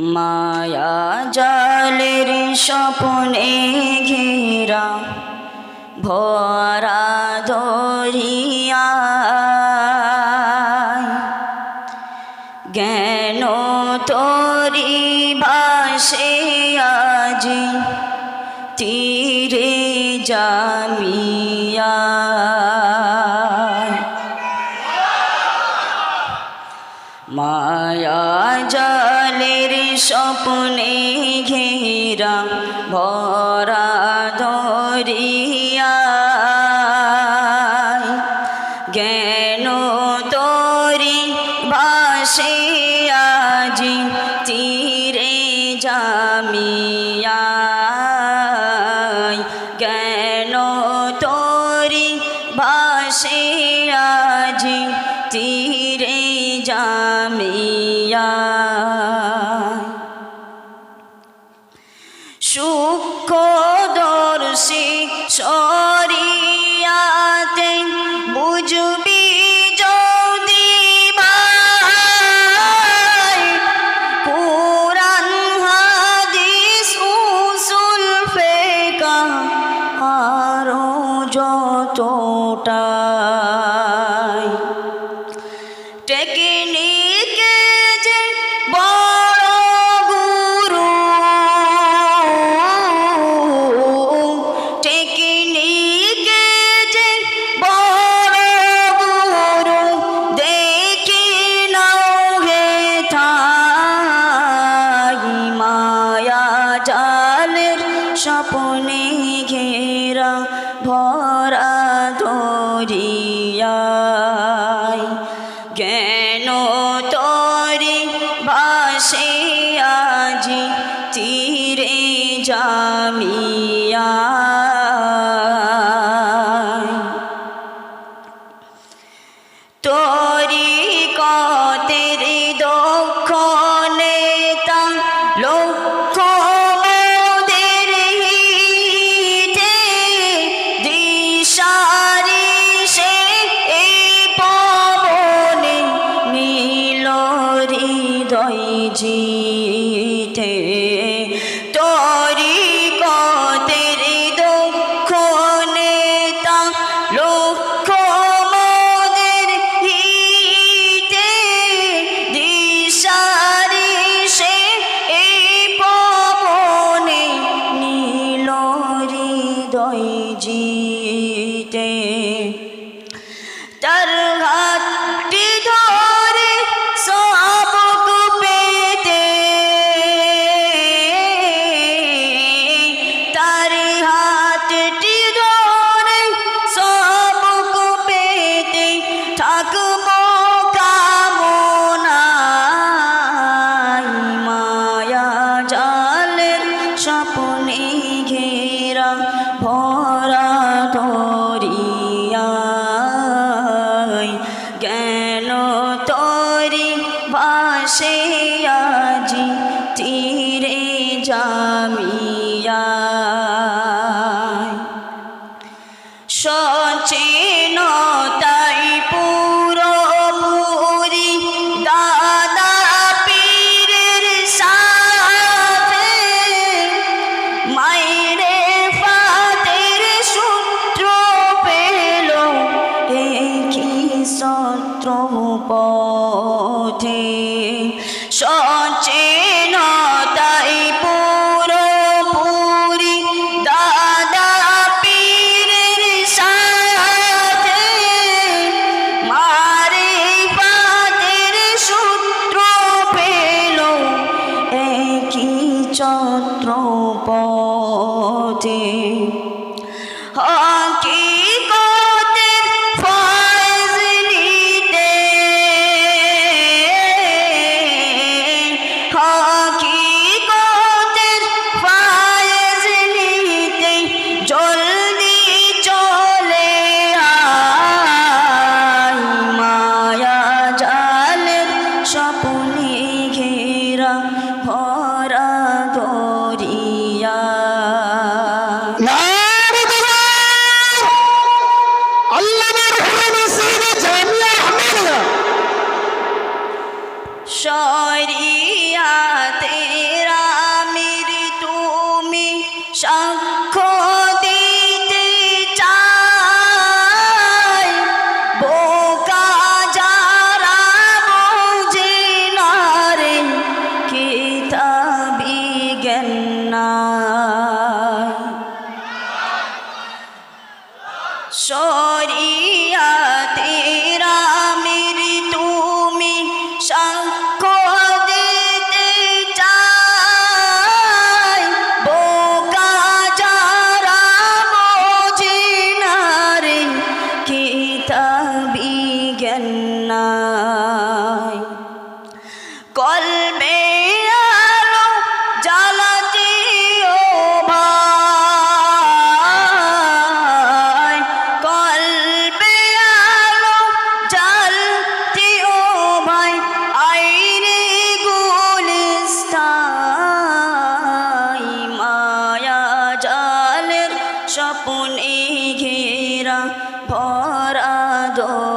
মায়া জালের স্বপনে ঘেরা ভরা ধরিয়া জ্ঞান তরি ভাসে আজি? তীরে জামিয়া। মায়া যা স্বপ্নে ঘেরা ভরা দরিয়া জ্ঞান তরি ভাসে আজি তীরে জামিয়া জ্ঞান তরি ভাসে আজি তীরে জামিয়া কেন তোরে ভাসে আজি তীরে যা de থাকব কামনাই মায়া জলের স্বপ্নে ঘেরা ভরা ধরিয়াই কেন তরি পথে sorry. স্বপনে ঘেরা ভরা দোষ